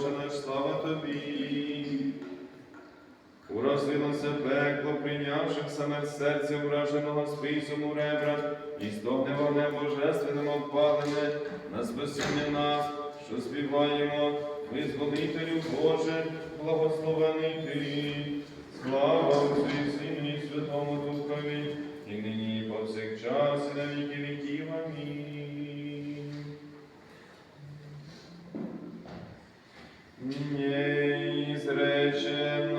Боже наш, слава тобі. Уразилося пекло, прийнявши в саме серце враженого списом у ребра, і стогне вогнем божественним опалене, на спасіння нас, що співаємо, визволителю Боже, благословений ти. Слава Nie zrezie